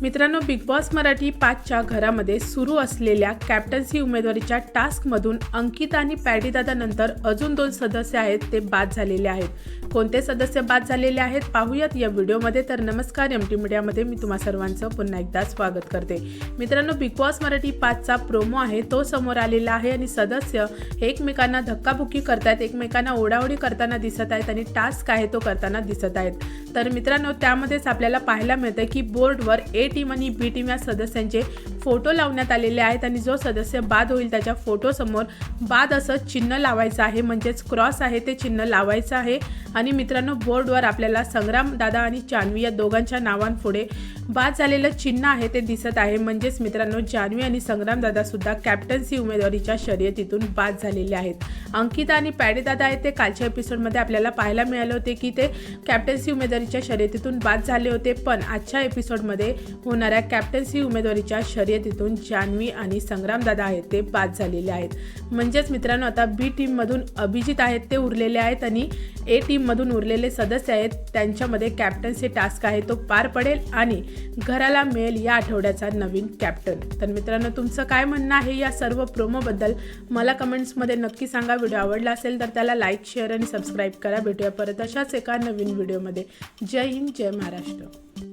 मित्रांनो Bigg Boss Marathi पाचच्या घरामध्ये सुरू असलेल्या कॅप्टन्सी उमेदवारीच्या टास्कमधून अंकिता आणि पॅडीदादानंतर अजून दोन सदस्य आहेत ते बाद झालेले आहेत. कोणते सदस्य बाद झालेले आहेत पाहूयात. या व्हिडिओमध्ये तर नमस्कार एम टी मीडियामध्ये मी तुम्हा सर्वांचं पुन्हा एकदा स्वागत करते. मित्रांनो बिग बॉस मराठी पाचचा प्रोमो आहे तो समोर आलेला आहे आणि सदस्य एकमेकांना धक्काबुक्की करतायत एकमेकांना ओढाओढी करताना दिसत आहेत आणि टास्क आहे तो करताना दिसत आहेत. तर मित्रांनो त्यामध्येच आपल्याला पाहायला मिळतं की बोर्डवर ए टीम आणि बी टीम या सदस्यांचे फोटो लावण्यात आलेले आहेत आणि जो सदस्य बाद होईल त्याच्या फोटोसमोर बाद असं चिन्ह लावायचं आहे. म्हणजेच क्रॉस आहे ते चिन्ह लावायचं आहे. आणि मित्रांनो बोर्डवर आपल्याला संग्राम दादा आणि जान्हवी या दोघांच्या नावांपुढे बाद झालेलं चिन्ह आहे ते दिसत आहे. म्हणजेच मित्रांनो जान्हवी आणि संग्राम सुद्धा कॅप्टन्सी उमेदवारीच्या शर्यतीतून बाद झालेले आहेत. अंकिता आणि पॅडे दादा आहेत ते कालच्या एपिसोडमध्ये आपल्याला पाहायला मिळाले होते की ते कॅप्टन्सी उमेदवारीच्या शर्यतीतून बाद झाले होते. पण आजच्या एपिसोडमध्ये होणाऱ्या कॅप्टन्सी उमेदवारीच्या शर्यतीतून जान्हवी आणि संग्रामदादा आहेत ते बाद झालेले आहेत. म्हणजेच मित्रांनो आता बी टीममधून अभिजित आहेत ते उरलेले आहेत आणि ए टीममधून उरलेले सदस्य आहेत. त्यांच्यामध्ये कॅप्टन्सी टास्क आहे तो पार पडेल आणि घराला मिळेल या आठवड्याचा नवीन कॅप्टन. तर मित्रांनो तुमचं काय म्हणणं आहे या सर्व प्रोमोबद्दल मला कमेंट्समध्ये नक्की सांगा. व्हिडिओ आवडला असेल तर त्याला लाईक शेअर आणि सबस्क्राईब करा. भेटूया परत अशाच एका नवीन व्हिडिओमध्ये जय हिंद जय महाराष्ट्र.